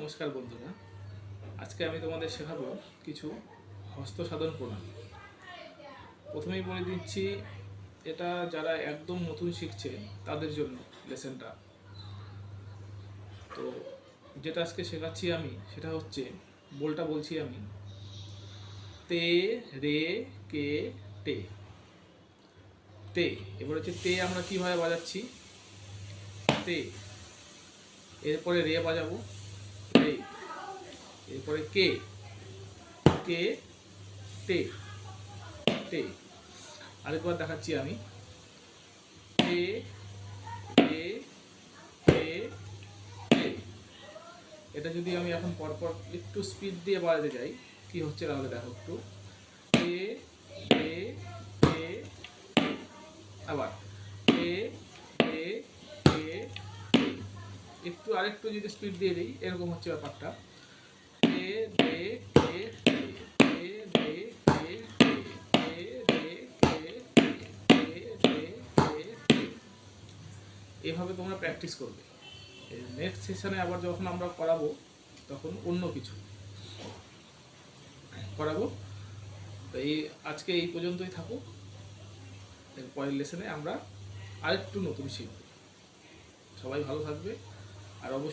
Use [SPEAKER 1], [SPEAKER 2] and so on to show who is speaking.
[SPEAKER 1] নমস্কার বন্ধুরা। আজকে আমি তোমাদের শেখাবো কিছু হস্ত সাধন প্রণালী। প্রথমেই বলে দিচ্ছি, এটা যারা একদম নতুন শিখছে তাদের জন্য লেসনটা। তো যেটা আজকে শেখাচ্ছি আমি, সেটা হচ্ছে, বলটা বলছি আমি। তে, রে, কে টে তে, এবার হচ্ছে তে আমরা কীভাবে বাজাচ্ছি? তে, এরপরে রে বাজাবো। এরপরে কে? কে? টে টে আরেকবার দেখাচ্ছি আমি। কে? টে এটা যদি আমি এখন পরপর একটু স্পিড দিয়ে বাড়াতে যাই, কি হচ্ছে তাহলে দেখো একটু। কে? কে? টে। আবার। কে? কে? টে। একটু আরেকটু যদি স্পিড দিয়ে দিই, এরকম হচ্ছে ব্যাপারটা। এভাবে তোমরা প্র্যাকটিস করবে। নেক্সট সেশনে আবার যখন আমরা করাবো, তখন অন্য কিছু করাবো। তো এই আজকে এই পর্যন্তই থাকুক এর পরের লেসনে আমরা আরেকটু নতুন শিখব। সবাই ভালো থাকবে। আর অবশ্যই